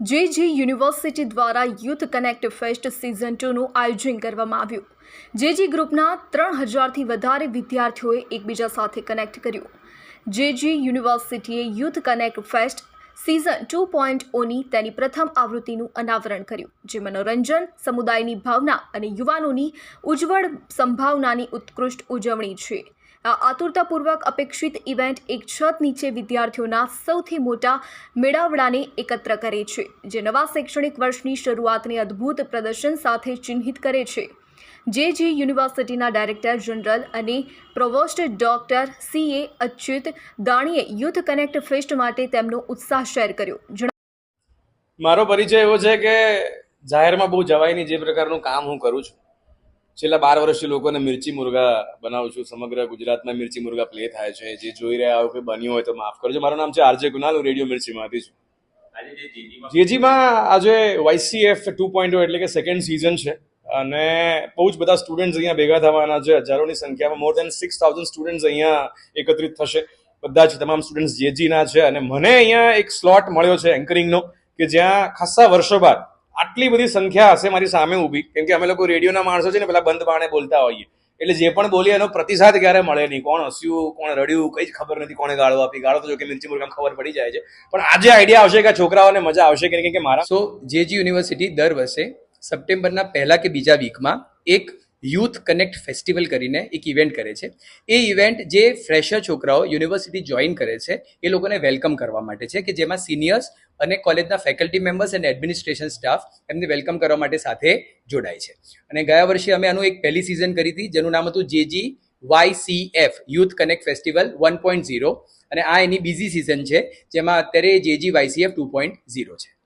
જે જે યુનિવર્સિટી દ્વારા યુથ કનેક્ટ ફેસ્ટ સિઝન ટુનું આયોજન કરવામાં આવ્યું. જે જે ગ્રુપના ત્રણ હજારથી વધારે વિદ્યાર્થીઓએ એકબીજા સાથે કનેક્ટ કર્યું. જે જે યુનિવર્સિટીએ youth connect fest season two point ઓની તેની પ્રથમ આવૃત્તિનું અનાવરણ કર્યું, જે મનોરંજન, સમુદાયની ભાવના અને યુવાનોની ઉજ્જવળ સંભાવનાની ઉત્કૃષ્ટ ઉજવણી છે. આતુરતાપૂર્વક અપેક્ષિત ઇવેન્ટ એક છત નીચે વિદ્યાર્થીઓના સૌથી મોટા મેળાવડાને એકત્ર કરે છે, જે નવા શૈક્ષણિક વર્ષની શરૂઆતને અદ્ભુત પ્રદર્શન સાથે ચિહ્નિત કરે છે. જે જે યુનિવર્સિટીના ડાયરેક્ટર જનરલ અને provost doctor C A Achyut દાણીએ youth connect fest માટે તેમનો ઉત્સાહ શેર કર્યો. મારો પરિચય એવો છે કે જાહેરમાં બહુ જવાયની જે પ્રકારનું કામ હું કરું છું. છેલ્લા બાર વર્ષથી લોકોને મિર્ચી મુર્ગા બનાવું છું. સમગ્ર ગુજરાતમાં મિર્ચી મુર્ગા પ્લે થાય છે. જે જોઈ રહ્યા હોય કે બન્યું હોય તો માફ કરજો. મારું નામ છે આરજે કુનાલ. હું રેડિયો મિર્ચીમાંથી છું. જેજીમાં આજે વાયસીએફ ટુ પોઈન્ટ એટલે કે સેકન્ડ સિઝન છે. અને બહુ જ બધા સ્ટુડન્ટ્સ અહીંયા ભેગા થવાના છે. હજારોની સંખ્યામાં more than six thousand students અહીંયા એકત્રિત થશે. બધા જ તમામ સ્ટુડન્ટ્સ જેજીના છે. અને મને અહીંયા એક સ્લોટ મળ્યો છે એન્કરિંગનો કે જ્યાં ખાસ્સા વર્ષો બાદ આટલી બધી સંખ્યા હશે મારી સામે ઊભી. કેમ કે અમે લોકો રેડિયોના માણસો છે ને, પેલા બંધ બાણે બોલતા હોઈએ. એટલે જે પણ બોલીએ એનો પ્રતિસાદ ક્યારે મળે નહીં. કોણ હસ્યું, કોણ રડ્યું, કઈ જ ખબર નથી કોણે ગાળો આપી. ગાળો તો જો કે મિર્ચી મુરગામ ખબર પડી જાય છે. પણ આજે આઈડિયા આવશે કે છોકરાઓને મજા આવશે કે કે મારા સો જેજી યુનિવર્સિટી દર વર્ષે સપ્ટેમ્બરના પહેલા કે બીજા વીકમાં એક યુથ કનેક્ટ ફેસ્ટિવલ કરીને એક ઇવેન્ટ કરે છે. એ ઇવેન્ટ જે ફ્રેશર છોકરાઓ યુનિવર્સિટી જોઈન કરે છે, એ લોકોને વેલકમ કરવા માટે છે કે જેમાં સિનિયર્સ અને કોલેજના ફેકલ્ટી મેમ્બર્સ અને એડમિનિસ્ટ્રેશન સ્ટાફ એમને વેલકમ કરવા માટે સાથે જોડાય છે. અને ગયા વર્ષે અમે આનું એક પહેલી સિઝન કરી હતી, જેનું નામ હતું JG Y C F youth connect festival one point zero. અને આ એની બીજી સિઝન છે, જેમાં અત્યારે JG YCF two point zero છે.